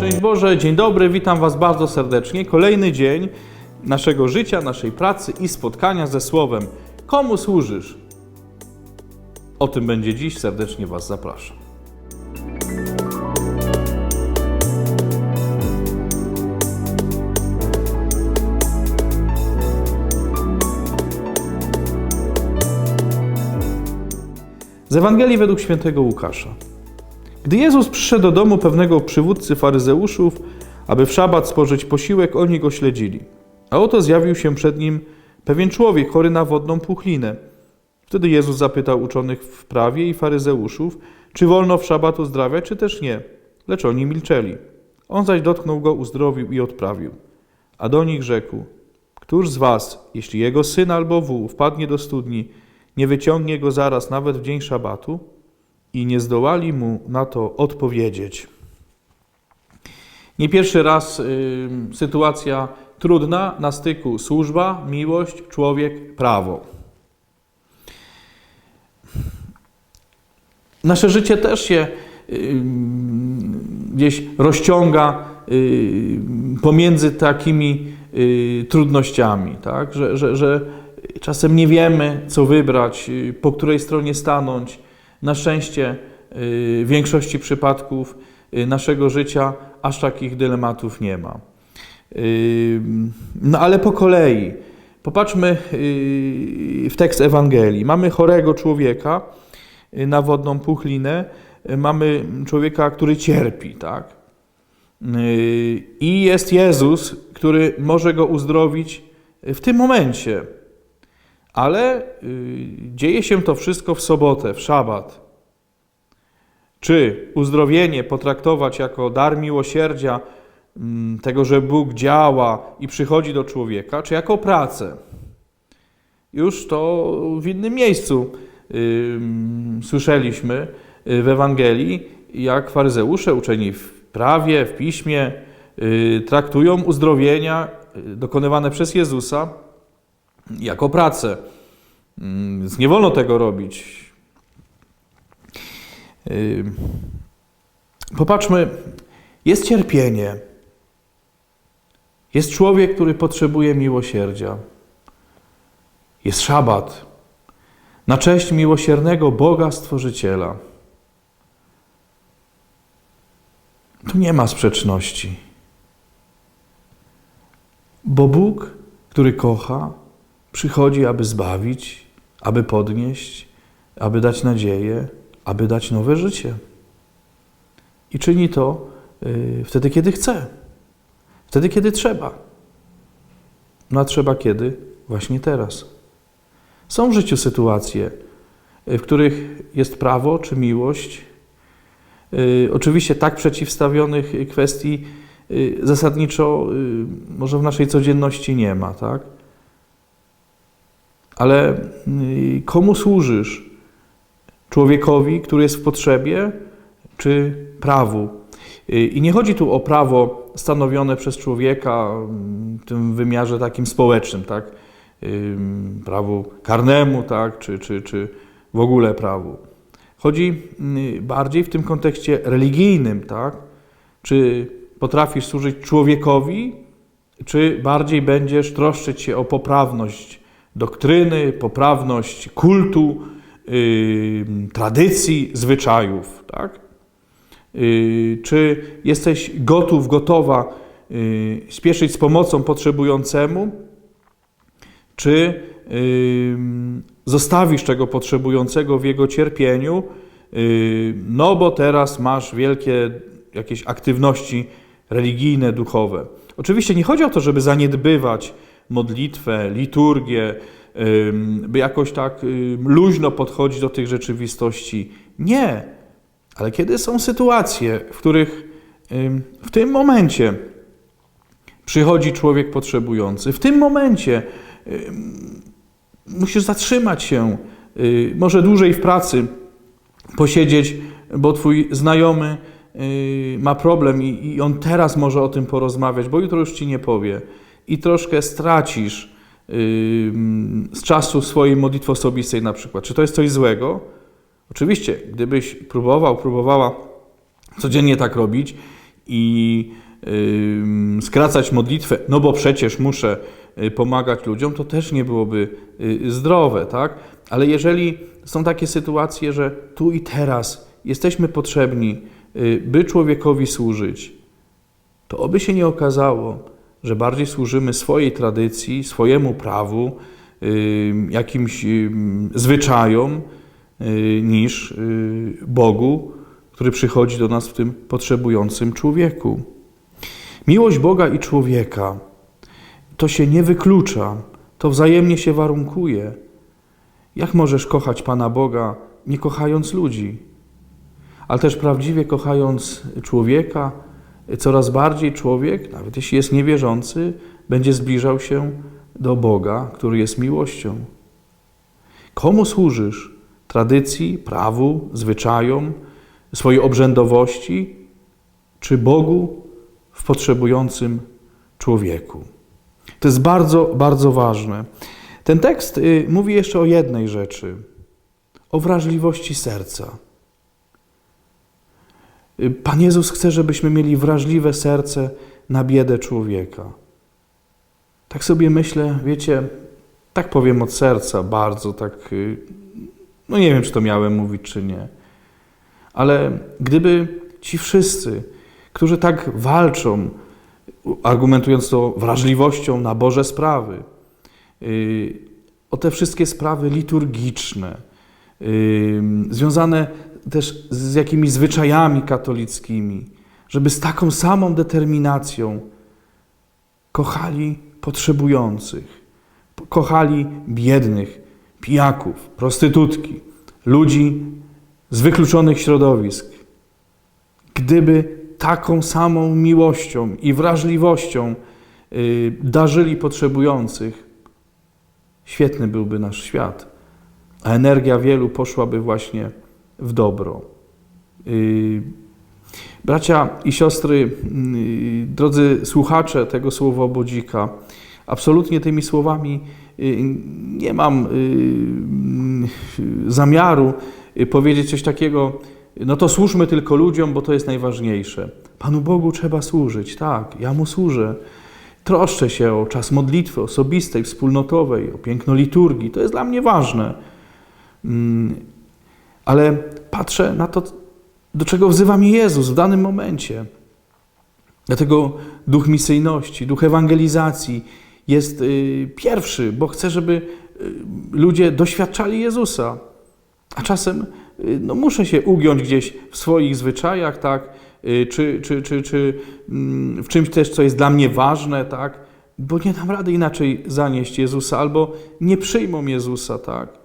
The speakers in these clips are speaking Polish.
Szczęść Boże, dzień dobry, witam Was bardzo serdecznie. Kolejny dzień naszego życia, naszej pracy i spotkania ze Słowem. Komu służysz? O tym będzie dziś, serdecznie Was zapraszam. Z Ewangelii według świętego Łukasza. Gdy Jezus przyszedł do domu pewnego przywódcy faryzeuszów, aby w szabat spożyć posiłek, oni go śledzili. A oto zjawił się przed nim pewien człowiek chory na wodną puchlinę. Wtedy Jezus zapytał uczonych w prawie i faryzeuszów, czy wolno w szabat uzdrawiać, czy też nie. Lecz oni milczeli. On zaś dotknął go, uzdrowił i odprawił. A do nich rzekł, któż z was, jeśli jego syn albo wół wpadnie do studni, nie wyciągnie go zaraz nawet w dzień szabatu? I nie zdołali mu na to odpowiedzieć. Nie pierwszy raz y, sytuacja trudna na styku służba, miłość, człowiek, prawo. Nasze życie też się y, gdzieś rozciąga y, pomiędzy takimi y, trudnościami, tak? że, że, że czasem nie wiemy, co wybrać, y, po której stronie stanąć. Na szczęście y, w większości przypadków y, naszego życia aż takich dylematów nie ma. Y, No ale po kolei. Popatrzmy y, w tekst Ewangelii. Mamy chorego człowieka y, na wodną puchlinę, y, mamy człowieka, który cierpi, tak? Y, I jest Jezus, który może go uzdrowić w tym momencie. Ale y, dzieje się to wszystko w sobotę, w szabat. Czy uzdrowienie potraktować jako dar miłosierdzia, mm, tego, że Bóg działa i przychodzi do człowieka, czy jako pracę? Już to w innym miejscu y, słyszeliśmy y, w Ewangelii, jak faryzeusze uczeni w prawie, w piśmie traktują uzdrowienia dokonywane przez Jezusa jako pracę. Mm, Więc nie wolno tego robić. Yy, Popatrzmy, jest cierpienie. Jest człowiek, który potrzebuje miłosierdzia. Jest szabat. Na cześć miłosiernego Boga Stworzyciela. Tu nie ma sprzeczności. Bo Bóg, który kocha, przychodzi, aby zbawić, aby podnieść, aby dać nadzieję, aby dać nowe życie. I czyni to y, wtedy, kiedy chce, wtedy, kiedy trzeba. No a trzeba kiedy? Właśnie teraz. Są w życiu sytuacje, y, w których jest prawo czy miłość. Y, Oczywiście tak przeciwstawionych kwestii zasadniczo może w naszej codzienności nie ma, tak? Ale y, komu służysz? Człowiekowi, który jest w potrzebie, czy prawu? Y, I nie chodzi tu o prawo stanowione przez człowieka w tym wymiarze takim społecznym, tak? Prawu karnemu, tak? Czy, czy, czy w ogóle prawu. Chodzi y, bardziej w tym kontekście religijnym, tak? Czy potrafisz służyć człowiekowi, czy bardziej będziesz troszczyć się o poprawność doktryny, poprawność kultu, yy, tradycji, zwyczajów, tak? Yy, czy jesteś gotów, gotowa yy, spieszyć z pomocą potrzebującemu, czy yy, zostawisz tego potrzebującego w jego cierpieniu, yy, no bo teraz masz wielkie jakieś aktywności religijne, duchowe. Oczywiście nie chodzi o to, żeby zaniedbywać modlitwę, liturgię, by jakoś tak luźno podchodzić do tych rzeczywistości. Nie. Ale kiedy są sytuacje, w których w tym momencie przychodzi człowiek potrzebujący, w tym momencie musisz zatrzymać się, y, może dłużej w pracy posiedzieć, bo twój znajomy y, ma problem i on teraz może o tym porozmawiać, bo jutro już ci nie powie. I troszkę stracisz z czasu swojej modlitwy osobistej na przykład. Czy to jest coś złego? Oczywiście, gdybyś próbował, próbowała codziennie tak robić, i skracać modlitwę, no bo przecież muszę y, pomagać ludziom, to też nie byłoby y, zdrowe, tak? Ale jeżeli są takie sytuacje, że tu i teraz jesteśmy potrzebni, y, by człowiekowi służyć, to oby się nie okazało, że bardziej służymy swojej tradycji, swojemu prawu, y, jakimś y, zwyczajom, y, niż Bogu, który przychodzi do nas w tym potrzebującym człowieku. Miłość Boga i człowieka to się nie wyklucza, to wzajemnie się warunkuje. Jak możesz kochać Pana Boga, nie kochając ludzi? Ale też prawdziwie kochając człowieka, coraz bardziej człowiek, nawet jeśli jest niewierzący, będzie zbliżał się do Boga, który jest miłością. Komu służysz? Tradycji, prawu, zwyczajom, swojej obrzędowości, czy Bogu w potrzebującym człowieku? To jest bardzo, bardzo ważne. Ten tekst y, mówi jeszcze o jednej rzeczy o wrażliwości serca. Pan Jezus chce, żebyśmy mieli wrażliwe serce na biedę człowieka. Tak sobie myślę, wiecie, tak powiem od serca, bardzo tak. y, No nie wiem, czy to miałem mówić, czy nie. Ale gdyby ci wszyscy, którzy tak walczą, argumentując to wrażliwością na Boże sprawy, y, o te wszystkie sprawy liturgiczne, y, związane też z jakimiś zwyczajami katolickimi, żeby z taką samą determinacją kochali potrzebujących, kochali biednych, pijaków, prostytutki, ludzi z wykluczonych środowisk. Gdyby taką samą miłością i wrażliwością y, darzyli potrzebujących, świetny byłby nasz świat, a energia wielu poszłaby właśnie w dobro. Y, Bracia i siostry, y, drodzy słuchacze tego słowobodzika, absolutnie tymi słowami y, nie mam zamiaru powiedzieć coś takiego, no to służmy tylko ludziom, bo to jest najważniejsze. Panu Bogu trzeba służyć, tak, ja Mu służę. Troszczę się o czas modlitwy osobistej, wspólnotowej, o piękno liturgii, to jest dla mnie ważne. Ale patrzę na to, do czego wzywa mnie Jezus w danym momencie. Dlatego duch misyjności, duch ewangelizacji jest y, pierwszy, bo chcę, żeby y, ludzie doświadczali Jezusa. A czasem y, no, muszę się ugiąć gdzieś w swoich zwyczajach, tak, czy, czy, czy, czy mm, w czymś też, co jest dla mnie ważne, tak, bo nie dam rady inaczej zanieść Jezusa, albo nie przyjmą Jezusa, tak.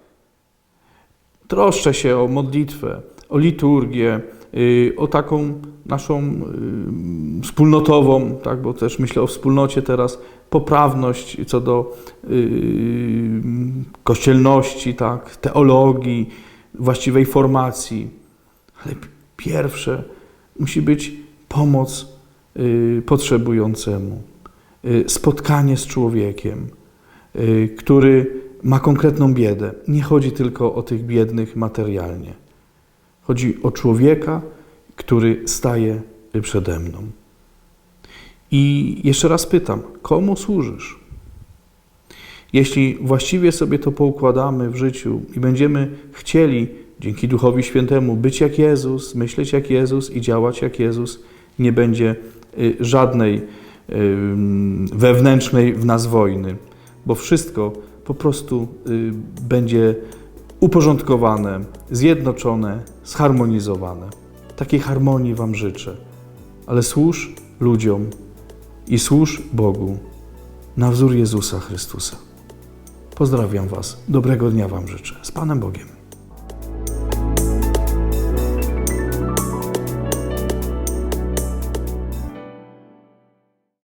Troszczę się o modlitwę, o liturgię, y, o taką naszą y, wspólnotową, tak, bo też myślę o wspólnocie teraz, poprawność co do y, kościelności, tak, teologii, właściwej formacji. Ale pierwsze musi być pomoc potrzebującemu, spotkanie z człowiekiem, który ma konkretną biedę. Nie chodzi tylko o tych biednych materialnie. Chodzi o człowieka, który staje przede mną. I jeszcze raz pytam, komu służysz? Jeśli właściwie sobie to poukładamy w życiu i będziemy chcieli dzięki Duchowi Świętemu być jak Jezus, myśleć jak Jezus i działać jak Jezus, nie będzie y, żadnej wewnętrznej w nas wojny, bo wszystko po prostu y, będzie uporządkowane, zjednoczone, zharmonizowane. Takiej harmonii Wam życzę. Ale służ ludziom i służ Bogu na wzór Jezusa Chrystusa. Pozdrawiam Was. Dobrego dnia Wam życzę. Z Panem Bogiem.